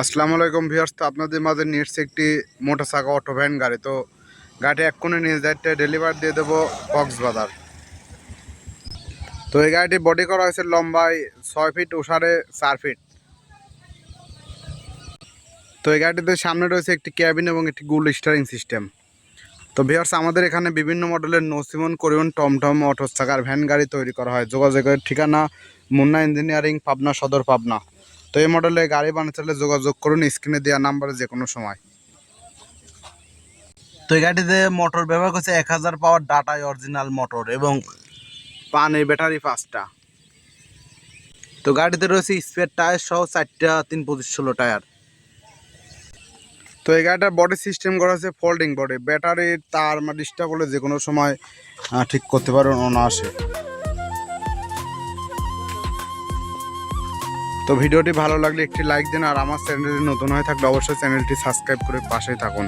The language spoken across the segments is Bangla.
আসসালামু আলাইকুম ভিউয়ার্স, তো আপনাদের মাঝে নিয়ে এসেছি একটি মোটর চাকা অটো ভ্যান গাড়ি। তো গাড়ি এক কোণে নিয়ে যাইতে ডেলিভার দিয়ে দেবো কক্সবাজার। তো এই গাড়িটি বডি করা হয়েছে লম্বায় ছয় ফিট ওষারে চার ফিট তো এই গাড়িটিতে সামনে রয়েছে একটি ক্যাবিন এবং একটি গুল স্টারিং সিস্টেম তো ভিউয়ার্স, আমাদের এখানে বিভিন্ন মডেলের নসিমন করিয়ন টমটম অটো চাকার ভ্যান গাড়ি তৈরি করা হয়। যোগাযোগের ঠিকানা মুন্না ইঞ্জিনিয়ারিং, পাবনা সদর, পাবনা। তো এই মডেলে গাড়ি বানাতে হলে যোগাযোগ করুন স্ক্রিনে দেওয়া নাম্বারে যে কোনো সময়। তো এই গাড়িতে মোটর ব্যবহার করছে এক হাজার পাওয়ার ডাটাই অরিজিনাল মোটর এবং পানের ব্যাটারি পাঁচটা। তো গাড়িতে রয়েছে স্পেয়ার টায়ার সহ চারটা তিন পঁচিশ ষোলো টায়ার তো এই গাড়িটার বডি সিস্টেম করা হচ্ছে ফোল্ডিং বডি ব্যাটারির তার ডিস্টার্ব হলে যে কোনো সময় ঠিক করতে পারবেন অনায়াসে। তো ভিডিওটি ভালো লাগলে একটি লাইক দিন আর আমার চ্যানেলটি নতুন হয়ে থাকলে অবশ্যই চ্যানেলটি সাবস্ক্রাইব করে পাশেই থাকুন।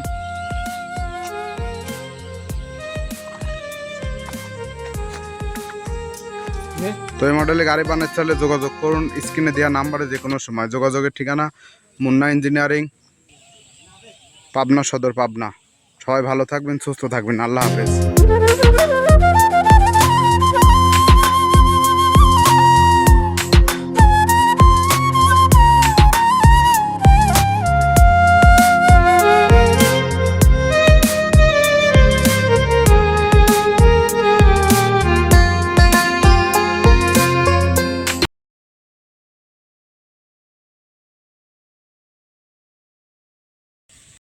তো এই মডেলে গাড়ি বানাতে চাইলে যোগাযোগ করুন। স্ক্রিনে দেওয়া নাম্বারে যে কোনো সময়। যোগাযোগের ঠিকানা মুন্না ইঞ্জিনিয়ারিং পাবনা সদর, পাবনা। সবাই ভালো থাকবেন, সুস্থ থাকবেন। আল্লাহ হাফেজ।